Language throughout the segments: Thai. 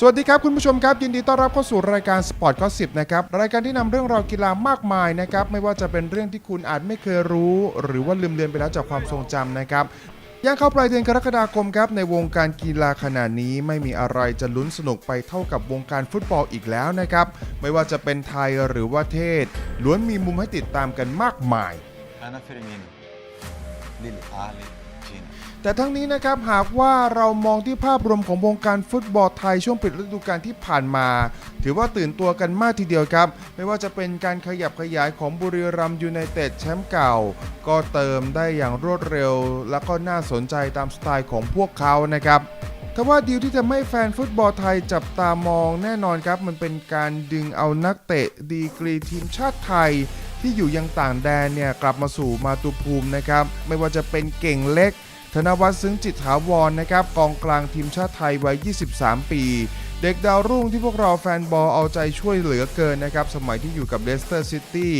สวัสดีครับคุณผู้ชมครับ ยินดีต้อนรับเข้าสู่รายการสปอร์ตก็สิบนะครับรายการที่นำเรื่องราวกีฬามากมายนะครับไม่ว่าจะเป็นเรื่องที่คุณอาจไม่เคยรู้ หรือว่าลืมเลือนไปแล้วจากความทรงจำนะครับย่างเข้าปลายเดือนกรกฎาคมครับในวงการกีฬาขนาดนี้ไม่มีอะไรจะลุ้นสนุกไปเท่ากับวงการฟุตบอลอีกแล้วนะครับไม่ว่าจะเป็นไทยหรือว่าเทศล้วนมีมุมให้ติดตามกันมากมาย แต่ทั้งนี้นะครับหากว่าเรามองที่ภาพรวมของวงการฟุตบอลไทยช่วงปิดฤดูกาลที่ผ่านมา ถือว่าตื่นตัวกันมากทีเดียวครับ ไม่ว่าจะเป็นการขยับขยายของบุรีรัมยูไนเต็ดแชมป์เก่า ก็เติมได้อย่างรวดเร็ว และก็น่าสนใจตามสไตล์ของพวกเขานะครับทว่าดีลที่จะไม่แฟนฟุตบอลไทยจับตามองแน่นอนครับ มันเป็นการดึงเอานักเตะดีกรีทีมชาติไทย ที่อยู่ยังต่างแดนเนี่ยกลับมาสู่มาตุภูมินะครับ ไม่ว่าจะเป็นเก่งเล็ก ธนวัฒน์ซึ้งจิตถาวรนะครับกองกลางทีมชาติไทยวัย 23 ปี เด็กดาวรุ่งที่พวกเราแฟนบอลเอาใจช่วยเหลือเกินนะครับ สมัยที่อยู่กับเลสเตอร์ซิตี้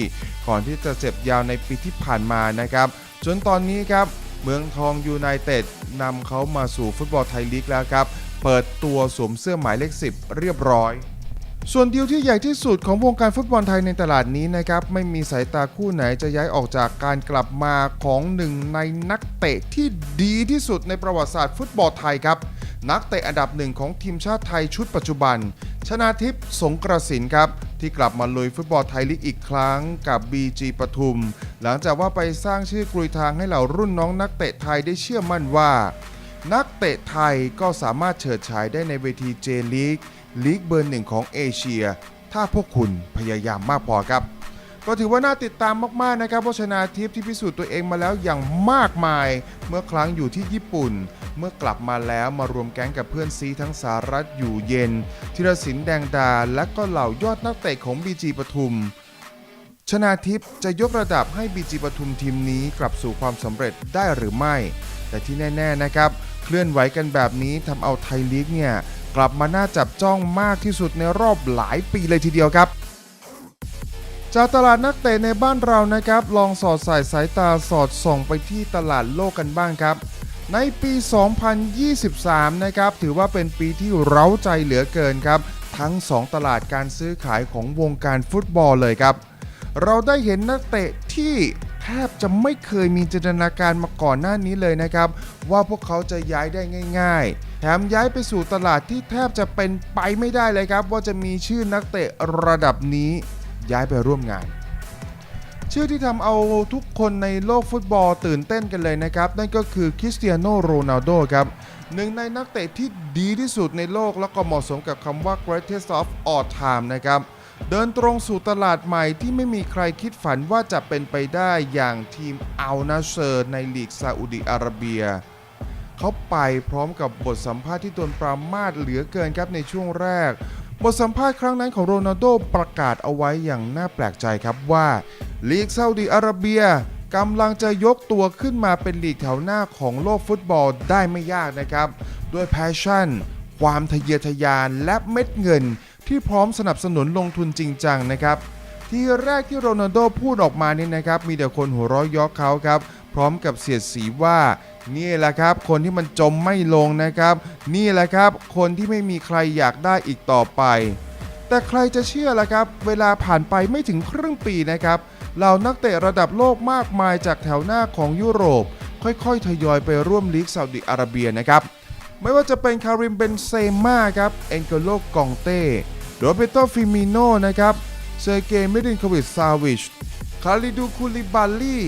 ก่อนที่จะเจ็บยาวในปีที่ผ่านมานะครับ จนตอนนี้ครับ เมืองทองยูไนเต็ดนำเขามาสู่ฟุตบอลไทยลีกแล้วครับ เปิดตัวสวมเสื้อหมายเลข 10 เรียบร้อย ส่วนดีลที่ใหญ่ที่สุดของวงการฟุตบอลไทยในตลาดนี้นะครับ ไม่มีสายตาคู่ไหนจะย้ายออกจากการกลับมาของหนึ่งในนักเตะที่ดีที่สุดในประวัติศาสตร์ฟุตบอลไทยครับ นักเตะอันดับหนึ่งของทีมชาติไทยชุดปัจจุบัน ชนาทิพย์สงกระสินครับ ที่กลับมาลุยฟุตบอลไทยลีกอีกครั้งกับ BG ปทุม หลังจากว่าไปสร้างชื่อกลุยทางให้เหล่ารุ่นน้องนักเตะไทยได้เชื่อมั่นว่า นักเตะไทยก็สามารถเฉิดฉายได้ในเวทีเจลีก ลีกเบอร์หนึ่งของเอเชีย ถ้าพวกคุณพยายามมากพอครับ ก็ถือว่าน่าติดตามมาก ๆ นะครับเพราะชนาทิพย์ที่พิสูจน์ตัวเองมาแล้วอย่างมากมาย เมื่อครั้งอยู่ที่ญี่ปุ่น เมื่อกลับมาแล้วมารวมแก๊งกับเพื่อนซีทั้งสารัฐอยู่เย็นธีรศิลป์แดงดา และก็เหล่ายอดนักเตะของบีจีปทุมชนาทิพย์จะยกระดับให้บีจีปทุมทีมนี้กลับสู่ความสำเร็จได้หรือไม่ แต่ที่แน่ ๆ นะครับ เคลื่อนไหวกันแบบนี้ทำเอาไทยลีกเนี่ย กลับมาน่าจับจ้องมากที่สุดในรอบหลายปีเลยทีเดียวครับจากตลาดนักเตะในบ้านเรานะครับ ลองสอดสายสายตาสอดส่องไปที่ตลาดโลกกันบ้างครับ ในปี 2023 นะครับ ถือว่าเป็นปีที่เร้าใจเหลือเกินครับ ทั้ง 2 ตลาดการซื้อขายของวงการฟุตบอลเลยครับ เราได้เห็นนักเตะที่แทบจะไม่เคยมีจินตนาการมาก่อนหน้านี้เลยนะครับ ว่าพวกเขาจะย้ายได้ง่าย ๆ มย้ายไปสู่ตลาดที่แทบจะเป็นไปไม่ได้เลยครับ ว่าจะมีชื่อนักเตะระดับนี้ย้ายไปร่วมงาน ชื่อที่ทำเอาทุกคนในโลกฟุตบอลตื่นเต้นกันเลยนะครับ นั่นก็คือคริสเตียโนโรนัลโดครับหนึ่งในนักเตะที่ดีที่สุดในโลกแล้วก็เหมาะสมกับคำว่า greatest of all time นะครับ เดินตรงสู่ตลาดใหม่ที่ไม่มีใครคิดฝันว่าจะเป็นไปได้อย่างทีมอัลนาเซอร์ในลีกซาอุดิอาระเบีย เขาไปพร้อมกับบทสัมภาษณ์ที่ตนปรามาสเหลือเกินครับในช่วงแรก บทสัมภาษณ์ครั้งนั้นของโรนัลโดประกาศเอาไว้อย่างน่าแปลกใจครับว่าลีกซาอุดิอาระเบียกำลังจะยกตัวขึ้นมาเป็นลีกแถวหน้าของโลกฟุตบอลได้ไม่ยากนะครับ ด้วยแพชชั่น ความทะเยอทะยานและเม็ดเงินที่พร้อมสนับสนุนลงทุนจริงจังนะครับ ทีแรกที่โรนัลโดพูดออกมานี่นะครับ มีแต่คนหัวเราะยอกเขาครับ พร้อมกับเสียดสีว่า นี่แหละครับ คนที่มันจมไม่ลงนะครับ นี่แหละครับ คนที่ไม่มีใครอยากได้อีกต่อไป แต่ใครจะเชื่อล่ะครับ เวลาผ่านไปไม่ถึงครึ่งปีนะครับเหล่านักเตะระดับโลกมากมายจากแถวหน้าของยุโรป ค่อยๆ ทยอยไปร่วมลีกซาอุดิอาระเบียนะครับ ไม่ว่าจะเป็นคาริมเบนเซม่าครับเอ็นเกโลกองเต้โรเบโตฟิมิโนนะครับเซอร์เกย์มิดินโควิชซาวิชคาริดูคูลิบาลี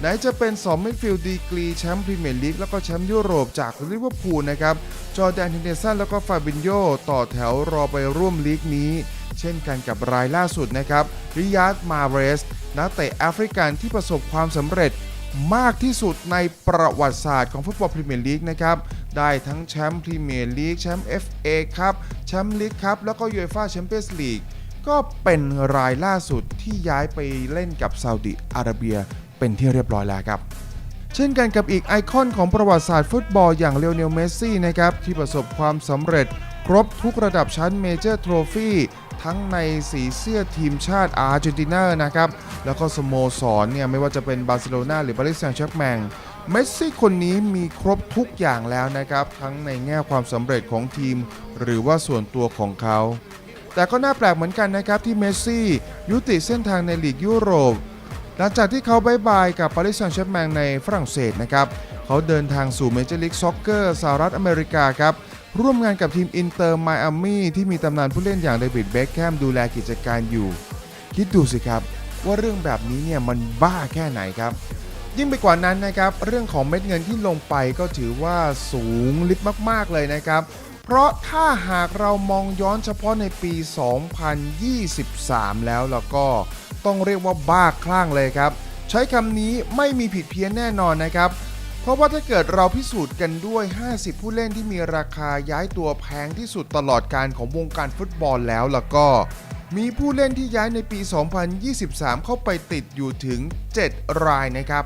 ไหนจะเป็น2มิดฟิลด์ดีกรีแชมป์พรีเมียร์ลีกแล้วก็แชมป์ยุโรปจากลิเวอร์พูลนะครับ จอแดนเฮนเดสันแล้วก็ฟาบินโยต่อแถวรอไปร่วมลีกนี้ เช่นกันกับรายล่าสุดนะครับริยาดมาเรสนักเตะแอฟริกันที่ประสบความสำเร็จมากที่สุดในประวัติศาสตร์ของฟุตบอลพรีเมียร์ลีกนะครับ ได้ทั้งแชมป์พรีเมียร์ลีกแชมป์ FA ครับ แชมป์ลีกครับ แล้วก็ยูเอฟ่าแชมเปี้ยนส์ลีกก็เป็นรายล่าสุดที่ย้ายไปเล่นกับซาอุดิอาระเบีย เป็นที่เรียบร้อยแล้วครับ เช่นกันกับอีกไอคอนของประวัติศาสตร์ฟุตบอลอย่างเลโอเนลเมสซี่นะครับที่ประสบความสำเร็จครบทุกระดับชั้นเมเจอร์ทรฟีทั้งในสีเสื้อทีมชาติอาร์เจนตินานะครับแล้วก็สโมสรเนี่ยไม่ว่าจะเป็นบาร์เซโลนาหรือปารีสแซงต์แชร์กแมงเมสซี่คนนี้มีครบทุกอย่างแล้วนะครับ ทั้งในแง่ความสำเร็จของทีม หรือว่าส่วนตัวของเขา แต่ก็น่าแปลกเหมือนกันนะครับที่เมสซี่ยุติเส้นทางในลีกยุโรป หลังจากที่เขาบายบายกับปารีสแซงต์แชร์แมงในฝรั่งเศสนะครับเขาเดินทางสู่เมเจอร์ลีกซ็อกเกอร์สหรัฐอเมริกาครับร่วมงานกับทีมอินเตอร์ไมอามี่ที่มีตำนานผู้เล่นอย่างเดวิดเบคแฮมดูแลกิจการอยู่ คิดดูสิครับว่าเรื่องแบบนี้เนี่ยมันบ้าแค่ไหนครับ ยิ่งไปกว่านั้นนะครับ เรื่องของเม็ดเงินที่ลงไปก็ถือว่าสูงลิบมาก ๆ เลยนะครับ เพราะถ้าหากเรามองย้อนเฉพาะในปี 2023 แล้วแล้วก็ ต้องเรียกว่าบ้าคลั่งเลยครับ ใช้คำนี้ไม่มีผิดเพี้ยนแน่นอนนะครับ เพราะว่าถ้าเกิดเราพิสูจน์กันด้วย 50 ผู้เล่นที่มีราคาย้ายตัวแพงที่สุดตลอดการของวงการฟุตบอลแล้วแล้วก็ มีผู้เล่นที่ย้ายในปี 2023 เข้าไปติดอยู่ถึง 7 รายนะครับ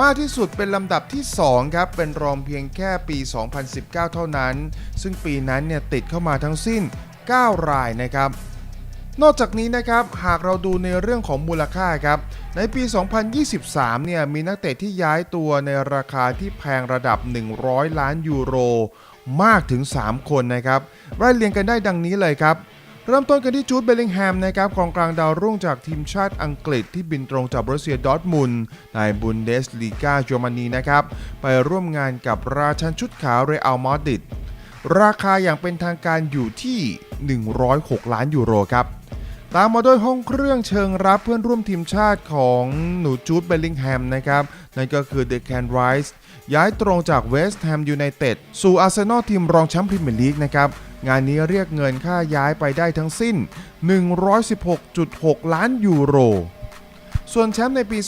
มากที่สุดเป็นลำดับที่ 2 ครับ เป็นรองเพียงแค่ปี 2019 เท่านั้น ซึ่งปีนั้นเนี่ยติดเข้ามาทั้งสิ้น 9 รายนะครับ นอกจากนี้นะครับหากเราดูในเรื่องของมูลค่าครับในปี 2023 เนี่ยมีนักเตะที่ย้ายตัวในราคาที่แพงระดับ 100 ล้านยูโร มากถึง 3 คนนะครับไล่เรียงกันได้ดังนี้เลยครับ เริ่มต้นกันที่จูดเบลลิงแฮมนะครับกองกลางดาวรุ่งจากทีมชาติอังกฤษที่บินตรงจากบรัสเซียดอร์ทมุนในบุนเดสลีกาเยอรมนีนะครับไปร่วมงานกับราชันชุดขาวเรอัลมาดริดราคาอย่างเป็นทางการอยู่ที่ 106 ล้านยูโรครับ ตามมาด้วยห้องเครื่องเชิงรับเพื่อนร่วมทีมชาติของหนูจูดเบลลิงแฮมนะครับ นั่นก็คือเด c แคนไรส์ย้ายตรงจากเวสต์แฮมยูไนเต็ดสู่อาร์เซนอลทีมรองแชมป์พรีเมียร์ลีกนะครับ งานนี้เรียกเงินค่าย้ายไปได้ทั้งสิ้น 116.6 ล้านยูโร ส่วนแชมป์ในปี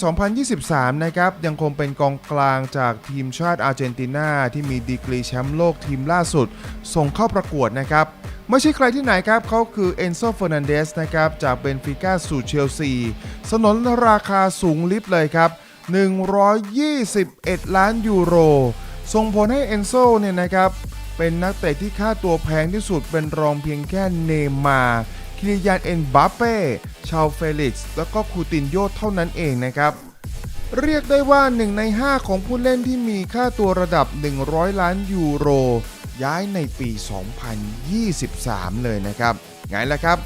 2023 นะครับ ยังคงเป็นกองกลางจากทีมชาติอาร์เจนตินาที่มีดีกรีแชมป์โลกทีมล่าสุด ส่งเข้าประกวดนะครับ ไม่ใช่ใครที่ไหนครับเขาคือเอนโซเฟอร์นันเดสนะครับจากเบนฟิก้าสู่เชลซีสนนราคาสูงลิฟต์เลยครับ 121 ล้านยูโร ส่งผลให้เอนโซเนี่ยนะครับเป็นนักเตะที่ค่าตัวแพงที่สุดเป็นรองเพียงแค่เนมาร์คิริยานเอ็นบัปเป้ชาวเฟลิกซ์ แล้วก็คูตินโยเท่านั้นเองนะครับเรียกได้ว่า 1 ใน 5 ของผู้เล่นที่มีค่าตัวระดับ 100 ล้านยูโร ย้ายในปี 2023 เลยนะครับไงล่ะครับ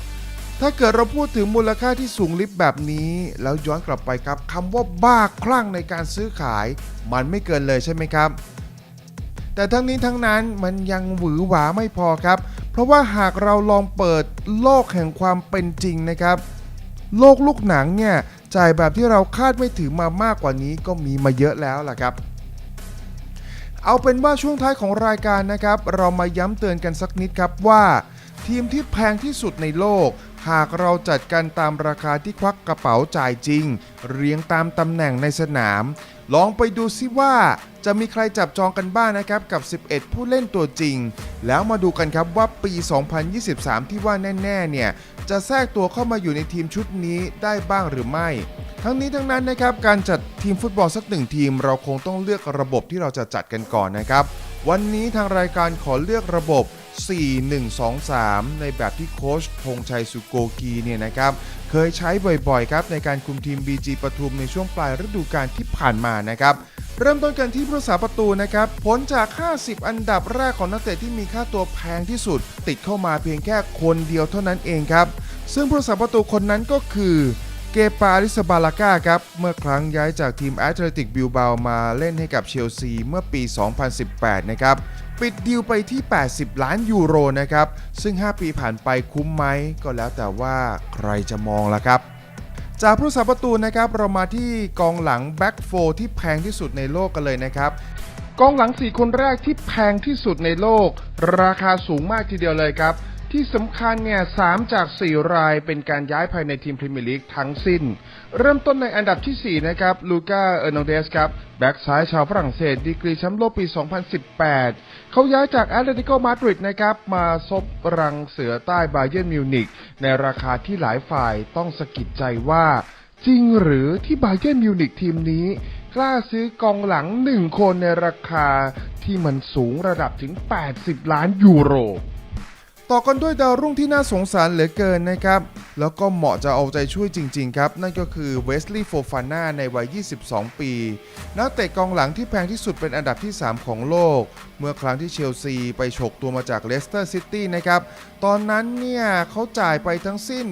ถ้าเกิดเราพูดถึงมูลค่าที่สูงลิฟต์แบบนี้ แล้วย้อนกลับไปครับคำว่าบ้าคลั่งในการซื้อขาย มันไม่เกินเลยใช่ไหมครับ แต่ทั้งนี้ทั้งนั้นมันยังหวือหวาไม่พอครับ เพราะว่าหากเราลองเปิดโลกแห่งความเป็นจริงนะครับ โลกลูกหนังเนี่ยจ่ายแบบที่เราคาดไม่ถึงมามากกว่านี้ก็มีมาเยอะแล้วล่ะครับ เอาเป็นว่าช่วงท้ายของรายการนะครับ เรามาย้ำเตือนกันสักนิดครับว่า ทีมที่แพงที่สุดในโลก หากเราจัดกันตามราคาที่ควักกระเป๋าจ่ายจริง เรียงตามตำแหน่งในสนาม ลองไปดูซิว่าจะมีใครจับจองกันบ้างนะครับกับ 11 ผู้เล่นตัวจริง แล้วมาดูกันครับว่าปี 2023 ที่ว่าแน่ ๆ เนี่ย จะแทรกตัวเข้ามาอยู่ในทีมชุดนี้ได้บ้างหรือไม่ ทั้งนี้ทั้งนั้นนะครับการจัดทีมฟุตบอลสักหนึ่งทีม เราคงต้องเลือกระบบที่เราจะจัดกันก่อนนะครับ วันนี้ทางรายการขอเลือกระบบ 4-1-2-3 ในแบบที่โค้ชธงชัยสุโกกีเนี่ยนะครับ เคยใช้บ่อยๆครับในการคุมทีม BG ปทุมในช่วงปลายฤดูกาลที่ผ่านมานะครับเริ่มต้นกันที่ผู้รักษาประตูนะครับ ผลจาก 50 อันดับแรกของนักเตะที่มีค่าตัวแพงที่สุด ติดเข้ามาเพียงแค่คนเดียวเท่านั้นเองครับ ซึ่งผู้รักษาประตูคนนั้นก็คือ เกปาลิสบาลาก้าครับ เมื่อครั้งย้ายจากทีมแอตเลติกบิลเบามาเล่นให้กับเชลซีเมื่อปี 2018 นะครับ ปิดดีลไปที่ 80 ล้านยูโรนะครับ ซึ่ง 5 ปีผ่านไปคุ้มไหม ก็แล้วแต่ว่าใครจะมองละครับ จากผู้สาประตูนะครับ เรามาที่กองหลังแบ็กโฟที่แพงที่สุดในโลกกันเลยนะครับกองหลัง 4 คนแรกที่แพงที่สุดในโลก ราคาสูงมากทีเดียวเลยครับ ที่สำคัญเนี่ยสจาก 4 รายเป็นการย้ายภายในทีมพรีเมียร์ลีกทั้งสิ้น เริ่มต้นในอันดับที่ 4 นะครับ ลูก้า เออร์นองเดสครับ แบ็กซ้ายชาวฝรั่งเศส ดีกรีแชมป์โลกปี 2018 เขาย้ายจากแอตเลติโกมาดริดนะครับ มาซบรังเสือใต้บาเยิร์นมิวนิกในราคาที่หลายฝ่ายต้องสะกิดใจว่า จริงหรือที่บาเยิร์นมิวนิกทีมนี้กล้าซื้อกองหลังหนึ่งคนในราคาที่มันสูงระดับถึง 80 ล้านยูโร ต่อกันด้วยดาวรุ่งที่น่าสงสารเหลือเกินนะครับ แล้วก็เหมาะจะเอาใจช่วยจริง ๆ ครับ นั่นก็คือเวสลีย์โฟฟาน่าในวัย 22 ปี นักเตะกองหลังที่แพงที่สุดเป็นอันดับที่ 3 ของโลก เมื่อครั้งที่เชลซีไปฉกตัวมาจากเลสเตอร์ซิตี้นะครับ ตอนนั้นเนี่ยเขาจ่ายไปทั้งสิ้น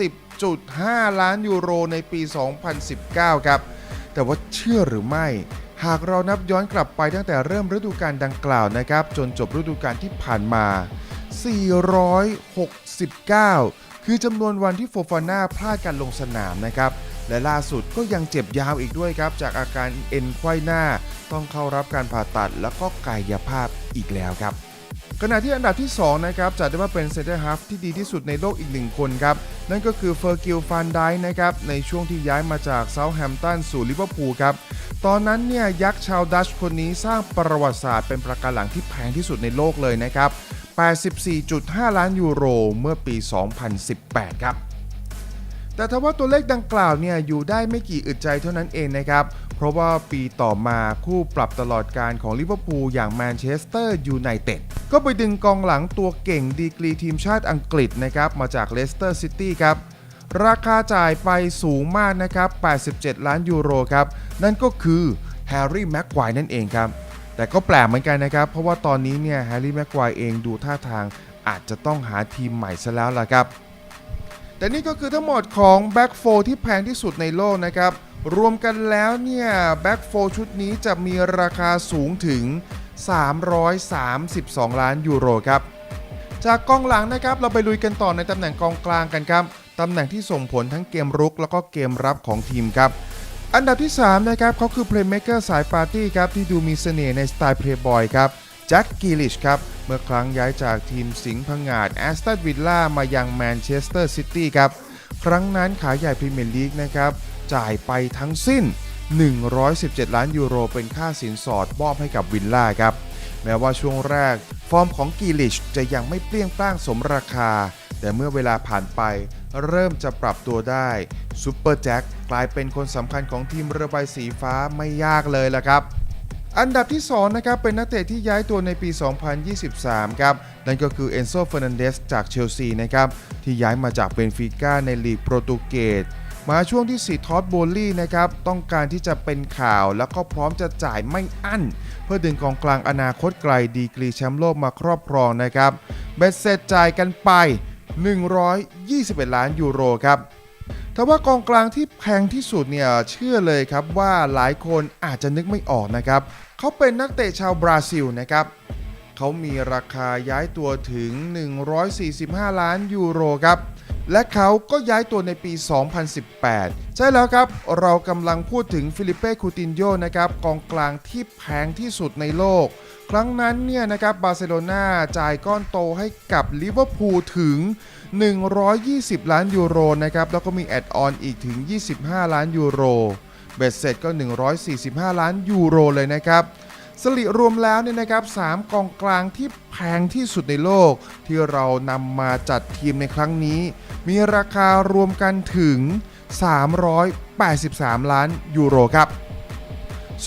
80.5 ล้านยูโรในปี 2019 ครับ แต่ว่าเชื่อหรือไม่หากเรานับย้อนกลับไปตั้งแต่เริ่มฤดูกาลดังกล่าวนะครับ จนจบฤดูกาลที่ผ่านมา 469 คือจำนวนวันที่โฟฟาน่าพลาดการลงสนามนะครับ และล่าสุดก็ยังเจ็บยาวอีกด้วยครับ จากอาการเอ็นไขว้หน้า ต้องเข้ารับการผ่าตัดแล้วก็กายภาพอีกแล้วครับขณะที่อันดับที่ 2 นะครับจัดได้ว่าเป็นเซนเตอร์ฮาฟที่ดีที่สุดในโลกอีกหนึ่งคนครับ นั่นก็คือเฟอร์กิลฟานไดนะครับ ในช่วงที่ย้ายมาจากเซาท์แฮมป์ตันสู่ลิเวอร์พูลครับ ตอนนั้นเนี่ยยักษ์ชาวดัชคนนี้สร้างประวัติศาสตร์เป็นประการหลังที่แพงที่สุดในโลกเลยนะครับ 84.5 ล้านยูโรเมื่อปี 2018 ครับ แต่ทว่าตัวเลขดังกล่าวเนี่ยอยู่ได้ไม่กี่อึดใจเท่านั้นเองนะครับ เพราะว่าปีต่อมาคู่ปรับตลอดการของลิเวอร์พูลอย่างแมนเชสเตอร์ยูไนเต็ดก็ไปดึงกองหลังตัวเก่งดีกรีทีมชาติอังกฤษนะครับมาจากเลสเตอร์ซิตี้ครับราคาจ่ายไปสูงมากนะครับ 87 ล้านยูโรครับ นั่นก็คือแฮร์รี่แม็กควายนั่นเองครับ แต่ก็แปลกเหมือนกันนะครับ เพราะว่าตอนนี้เนี่ยแฮร์รี่แม็กควายเองดูท่าทางอาจจะต้องหาทีมใหม่ซะแล้วล่ะครับ แต่นี่ก็คือทั้งหมดของแบ็กโฟที่แพงที่สุดในโลกนะครับ รวมกันแล้วเนี่ยแบ็กโฟชุดนี้จะมีราคาสูงถึง 332 ล้านยูโรครับ จากกองหลังนะครับเราไปลุยกันต่อในตำแหน่งกองกลางกันครับตำแหน่งที่ส่งผลทั้งเกมรุกแล้วก็เกมรับของทีมครับ อันดับที่ 3 นะครับเขาคือเพลย์เม k เกอร์สายปาร์ตี้ครับที่ดูมีเสน่ห์ในสไตล์เพลย์บอยครับแจ็คกิลิชครับเมื่อครั้งย้ายจากทีมสิงห์พังงาดแอสตันวิลล่ามายังแมนเชสเตอร์ซิตี้ครับครั้งนั้นขายใหญ่พรีเมียร์ลีกนะครับจ่ายไปทั้งสิ้น 117 ล้านยูโรเป็นค่าสินสอดมอบให้กับวิลล่าครับแม้ว่าช่วงแรก ฟอร์มของกีลิชจะยังไม่เปรี้ยงปร้างสมราคา แต่เมื่อเวลาผ่านไป เริ่มจะปรับตัวได้ซูเปอร์แจ็คกลายเป็นคนสำคัญของทีมเรือใบสีฟ้าไม่ยากเลยละครับ อันดับที่2นะครับเป็นนักเตะที่ย้ายตัวในปี 2023 ครับ นั่นก็คือเอนโซเฟอร์นันเดสจากเชลซีนะครับที่ย้ายมาจากเบนฟิก้าในลีกโปรตุเกสมาช่วงที่สีทอดโบลลี่นะครับต้องการที่จะเป็นข่าวแล้วก็พร้อมจะจ่ายไม่อั้น เพื่อดึงกองกลางอนาคตไกลดีกรีแชมป์โลกมาครอบครองนะครับเบ็ดเสร็จจ่ายกันไป 121 ล้านยูโรครับแต่ว่ากองกลางที่แพงที่สุดเนี่ยเชื่อเลยครับว่าหลายคนอาจจะนึกไม่ออกนะครับ เขาเป็นนักเตะชาวบราซิลนะครับ เขามีราคาย้ายตัวถึง 145 ล้านยูโรครับ และเขาก็ย้ายตัวในปี 2018 ใช่แล้วครับ เรากำลังพูดถึงฟิลิปเป้คูตินโยนะครับกองกลางที่แพงที่สุดในโลก ครั้งนั้นเนี่ยนะครับบาร์เซโลนาจ่ายก้อนโตให้กับลิเวอร์พูลถึง 120 ล้านยูโรนะครับแล้วก็มีแอดออนอีกถึง 25 ล้านยูโรเบ็ดเสร็จก็ 145 ล้านยูโรเลยนะครับ สลิรวมแล้วเนี่ยนะครับ3กองกลางที่แพงที่สุดในโลก ที่เรานำมาจัดทีมในครั้งนี้ มีราคารวมกันถึง 383 ล้านยูโรครับ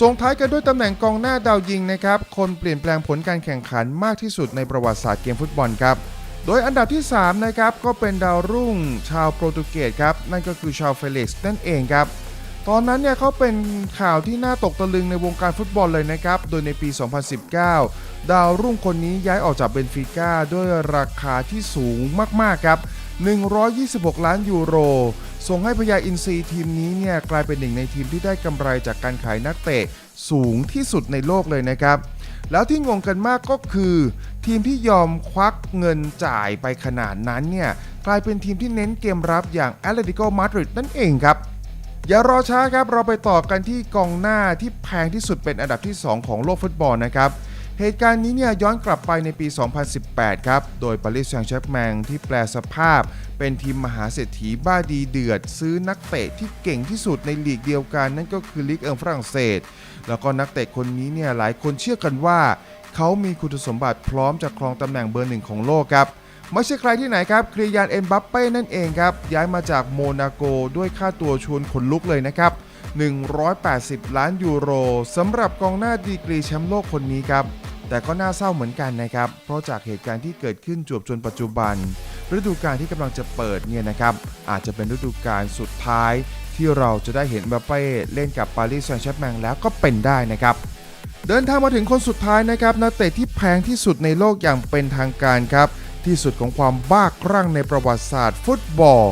ส่งท้ายกันด้วยตำแหน่งกองหน้าดาวยิงนะครับ คนเปลี่ยนแปลงผลการแข่งขันมากที่สุดในประวัติศาสตร์เกมฟุตบอลครับ โดยอันดับที่ 3 นะครับ ก็เป็นดาวรุ่งชาวโปรตุเกสครับ นั่นก็คือชาวเฟลิกซ์นั่นเองครับ ตอนนั้นเนี่ยเขาเป็นข่าวที่น่าตกตะลึงในวงการฟุตบอลเลยนะครับ โดยในปี 2019 ดาวรุ่งคนนี้ย้ายออกจากเบนฟิก้าด้วยราคาที่สูงมากๆครับ 126 ล้านยูโร ส่งให้พญาอินทรีทีมนี้เนี่ยกลายเป็นหนึ่งในทีมที่ได้กำไรจากการขายนักเตะสูงที่สุดในโลกเลยนะครับ แล้วที่งงกันมากก็คือ ทีมที่ยอมควักเงินจ่ายไปขนาดนั้นเนี่ยกลายเป็นทีมที่เน้นเกมรับอย่างแอตเลติโกมาดริดนั่นเองครับ อย่ารอช้าครับ เราไปต่อกันที่กองหน้าที่แพงที่สุดเป็นอันดับที่ 2 ของโลกฟุตบอลนะครับ เหตุการณ์นี้เนี่ยย้อนกลับไปในปี 2018 ครับ โดยปารีสแซงต์แชร์กแมงที่แปลสภาพ เป็นทีมมหาเศรษฐีบ้าดีเดือด ซื้อนักเตะที่เก่งที่สุดในลีกเดียวกัน นั่นก็คือลีกเอิงฝรั่งเศส แล้วก็นักเตะคนนี้เนี่ยหลายคนเชื่อกันว่า เขามีคุณสมบัติพร้อมจะครองตำแหน่งเบอร์หนึ่งของโลกครับ ไม่ใช่ใครที่ไหนครับคริยานเอ็นบัปเป้นั่นเองครับ ย้ายมาจากโมนาโกด้วยค่าตัวชวนขนลุกเลยนะครับ 180 ล้านยูโรสำหรับกองหน้าดีกรีแชมป์โลกคนนี้ครับแต่ก็น่าเศร้าเหมือนกันนะครับ เพราะจากเหตุการณ์ที่เกิดขึ้นจวบจนปัจจุบัน ฤดูกาลที่กำลังจะเปิดเนี่ยนะครับ อาจจะเป็นฤดูกาลสุดท้ายที่เราจะได้เห็นมบัปเป้เล่นกับปารีสแซงต์แชร์แมงแล้วก็เป็นได้นะครับ เดินทางมาถึงคนสุดท้ายนะครับนักเตะที่แพงที่สุดในโลกอย่างเป็นทางการครับ ที่สุดของความบ้าคลั่งในประวัติศาสตร์ฟุตบอล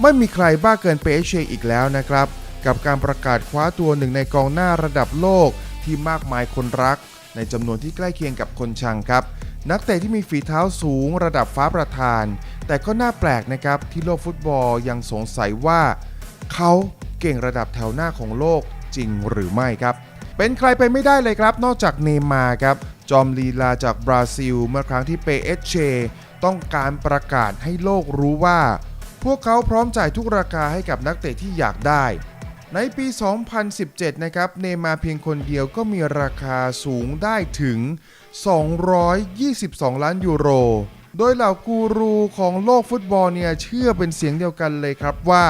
ไม่มีใครบ้าเกินเปเชอีกแล้วนะครับ กับการประกาศคว้าตัวหนึ่งในกองหน้าระดับโลกที่มากมายคนรัก ในจำนวนที่ใกล้เคียงกับคนชังครับ นักเตะที่มีฝีเท้าสูงระดับฟ้าประธาน แต่ก็น่าแปลกนะครับที่โลกฟุตบอลยังสงสัยว่า เขาเก่งระดับแถวหน้าของโลกจริงหรือไม่ครับเป็นใครไปไม่ได้เลยครับ นอกจากเนมาร์ครับ จอมลีลาจากบราซิล เมื่อครั้งที่เปเอชเชต้องการประกาศให้โลกรู้ว่า พวกเขาพร้อมจ่ายทุกราคาให้กับนักเตะที่อยากได้ ในปี 2017 นะครับ เนมาเพียงคนเดียวก็มีราคาสูงได้ถึง 222 ล้านยูโร โดยเหล่ากูรูของโลกฟุตบอลเนี่ยเชื่อเป็นเสียงเดียวกันเลยครับว่า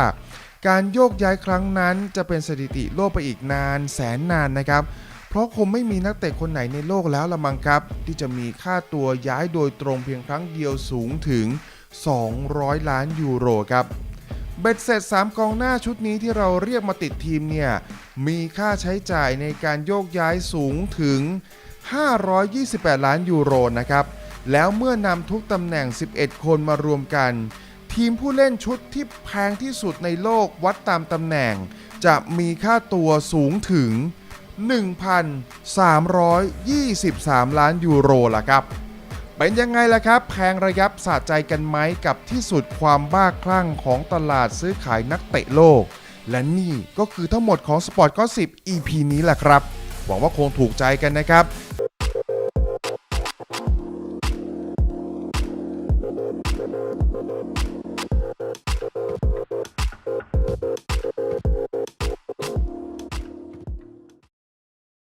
การโยกย้ายครั้งนั้นจะเป็นสถิติโลกไปอีกนานแสนนานนะครับ เพราะคงไม่มีนักเตะคนไหนในโลกแล้วละมังครับ ที่จะมีค่าตัวย้ายโดยตรงเพียงครั้งเดียวสูงถึง 200 ล้านยูโรครับเบ็ดเสร็จ 3 กองหน้าชุดนี้ที่เราเรียกมาติดทีมเนี่ย มีค่าใช้จ่ายในการโยกย้ายสูงถึง 528 ล้านยูโรนะครับ แล้วเมื่อนำทุกตำแหน่ง 11 คนมารวมกัน ทีมผู้เล่นชุดที่แพงที่สุดในโลกวัดตามตำแหน่ง จะมีค่าตัวสูงถึง 1,323 ล้านยูโรล่ะครับ เป็นยังไงล่ะครับ แพงระยับสะใจกันไหมกับที่สุดความบ้าคลั่งของตลาดซื้อขายนักเตะโลก และนี่ก็คือทั้งหมดของ Sport Gossip EP นี้แหละครับ หวังว่าคงถูกใจกันนะครับ